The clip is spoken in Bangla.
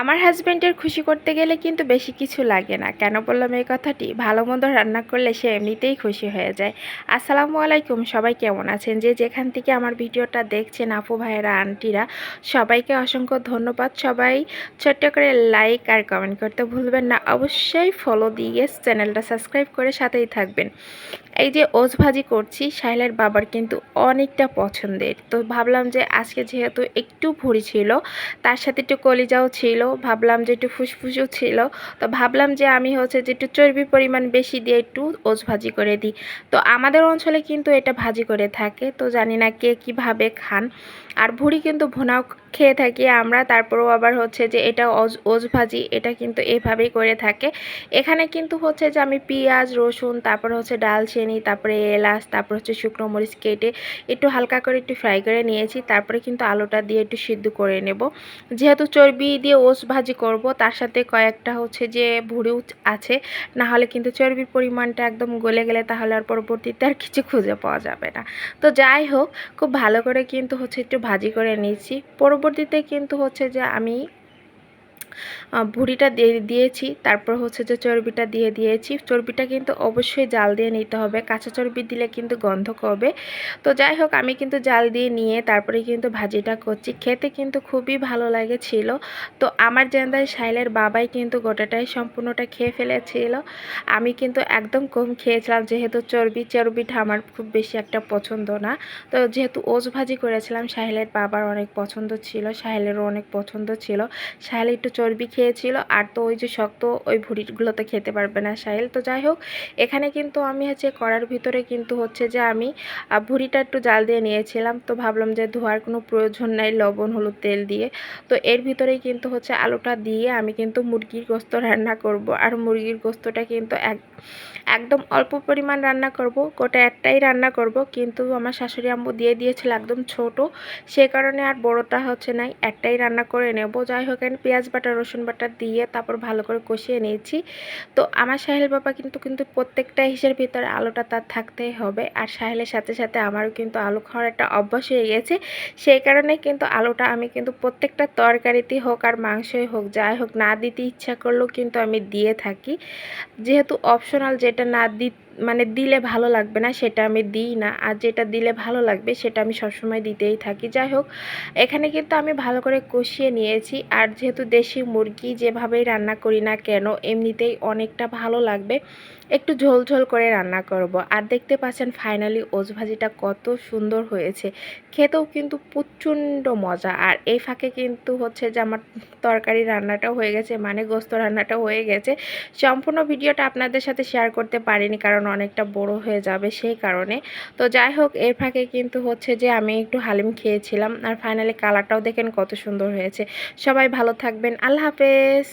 আমার হাজব্যান্ডের খুশি করতে গেলে কিন্তু বেশি কিছু লাগে না। কেন বললাম এই কথাটি? ভালো মন্দ রান্না করলে সে এমনিতেই খুশি হয়ে যায়। আসসালামু আলাইকুম, সবাই কেমন আছেন? যে যেখান থেকে আমার ভিডিওটা দেখছেন আপু ভাইয়েরা, আন্টিরা, সবাইকে অসংখ্য ধন্যবাদ। সবাই ছোট্ট করে লাইক আর কমেন্ট করতে ভুলবেন না। অবশ্যই ফলো দিয়ে চ্যানেলটা সাবস্ক্রাইব করে সাথেই থাকবেন। এই যে ওজ ভাজি করছি সাহেলের বাবার কিন্তু অনেকটা পছন্দের। তো ভাবলাম যে আজকে যেহেতু একটু ভুড়ি ছিল, তার সাথে একটু কলিজাও ছিল ভাবলাম যে একটু ফুসফুসও ছিল, তো ভাবলাম যে আমি হচ্ছে যে একটু চর্বি পরিমাণ বেশি দিয়ে একটু ওজ ভাজি করে দিই। তো আমাদের অঞ্চলে কিন্তু এটা ভাজি করে থাকে, তো জানি না কে কীভাবে খান। আর ভুড়ি কিন্তু ভুনাও খেয়ে থাকি আমরা, তারপরেও আবার হচ্ছে যে এটা ওজ ওজ ভাজি, এটা কিন্তু এভাবেই করে থাকে। এখানে কিন্তু হচ্ছে যে আমি পেঁয়াজ, রসুন, তারপর হচ্ছে ডালচিনি তারপরে এলাচ, তারপর হচ্ছে শুকনো মরিচ কেটে একটু হালকা করে একটু ফ্রাই করে নিয়েছি, তারপরে কিন্তু আলুটা দিয়ে একটু সিদ্ধ করে নেব। যেহেতু চর্বি দিয়ে ওস ভাজি করব, তার সাথে কয়েকটা হচ্ছে যে ভুড়ি আছে, না হলে কিন্তু চর্বির পরিমাণটা একদম গলে গেলে তাহলে আর পরবর্তীতে আর কিছু খুঁজে পাওয়া যাবে না। তো যাই হোক, খুব ভালো করে কিন্তু হচ্ছে একটু ভাজি করে নিয়েছি। পরবর্তীতে কিন্তু হচ্ছে যে আমি ভুড়িটা দিয়ে দিয়েছি। তারপর হচ্ছে যে চর্বিটা দিয়ে দিয়েছি। চর্বিটা কিন্তু অবশ্যই জাল দিয়ে নিতে হবে। কাঁচা চর্বি দিলে কিন্তু গন্ধ করবে তো যাই হোক, আমি কিন্তু জাল দিয়ে নিয়ে তারপরে কিন্তু ভাজিটা করছি। খেতে কিন্তু খুবই ভালো লাগেছিল তো আমার জেন্দায় সাইলের বাবাই কিন্তু গোটাটাই সম্পূর্ণটা খেয়ে ফেলেছিল। আমি কিন্তু একদম কম খেয়েছিলাম, যেহেতু চর্বি, চর্বিটা আমার খুব বেশি একটা পছন্দ না। তো যেহেতু ওজ ভাজি করেছিলাম সাহেলের বাবার অনেক পছন্দ ছিল সাহেলেরও অনেক পছন্দ ছিল। সাহেল একটু চর্বি খেয়েছিল। আর তো ওই যে শক্ত ওই ভুড়িগুলো তো খেতে পারবে না সাহেল। তো যাই হোক, এখানে কিন্তু আমি হচ্ছে কড়ার ভিতরে কিন্তু হচ্ছে যে আমি ভুড়িটা একটু জাল দিয়ে নিয়েছিলাম। তো ভাবলাম যে ধোয়ার কোনো প্রয়োজন নাই লবণ, হলুদ, তেল দিয়ে। তো এর ভিতরেই কিন্তু হচ্ছে আলুটা দিয়ে আমি কিন্তু মুরগির গোস্ত রান্না করব। আর মুরগির গোস্তটা কিন্তু এক, একদম অল্প পরিমাণ রান্না করব। গোটা একটাই রান্না করব। কিন্তু আমার শাশুড়ি আম্মু দিয়ে দিয়েছিল একদম ছোট। সে কারণে আর বড়টা হচ্ছে নাই, একটাই রান্না করে নেব। যাই হোক পেঁয়াজ বাটা রসুন বাটা দিয়ে তারপর ভালো করে কষিয়ে নিয়েছি। তো আমার সাহেল বাবা কিন্তু কিন্তু প্রত্যেকটা হিসের ভিতরে আলুটা তার থাকতেই হবে। আর সাহেলের সাথে সাথে আমারও কিন্তু আলু খাওয়ার একটা অভ্যাস হয়ে গেছে। সেই কারণে কিন্তু আলুটা আমি কিন্তু প্রত্যেকটা তরকারিতেই হোক আর মাংসই হোক, যাই হোক, না দিতে ইচ্ছা করলেও কিন্তু আমি দিয়ে থাকি। যেহেতু অপশনাল যেটা না দি মানে দিলে ভালো লাগবে না, সেটা আমি দিই না। আর যেটা দিলে ভালো লাগবে, সেটা আমি সবসময় দিতেই থাকি। যাই হোক, এখানে কিন্তু আমি ভালো করে কষিয়ে নিয়েছি। আর যেহেতু দেশি মুরগি, যেভাবেই রান্না করি না কেন, এমনিতেই অনেকটা ভালো লাগবে। একটু ঝোল ঝোল করে রান্না করব। আর দেখতে পাচ্ছেন ফাইনালি ওজ ভাজিটা কত সুন্দর হয়েছে। খেতেও কিন্তু প্রচণ্ড মজা। আর এই ফাঁকে কিন্তু হচ্ছে যে আমার তরকারি রান্নাটাও হয়ে গেছে মানে গোস্ত রান্নাটাও হয়ে গেছে। সম্পূর্ণ ভিডিওটা আপনাদের সাথে শেয়ার করতে পারিনি, কারণ অনেকটা বড় হয়ে যাবে সেই কারণে। তো যাই হোক, এর ফাঁকে কিন্তু হচ্ছে যে আমি একটু হালিম খেয়েছিলাম। আর ফাইনালি কালারটাও দেখেন কত সুন্দর হয়েছে। সবাই ভালো থাকবেন। আল্লাহ হাফেজ।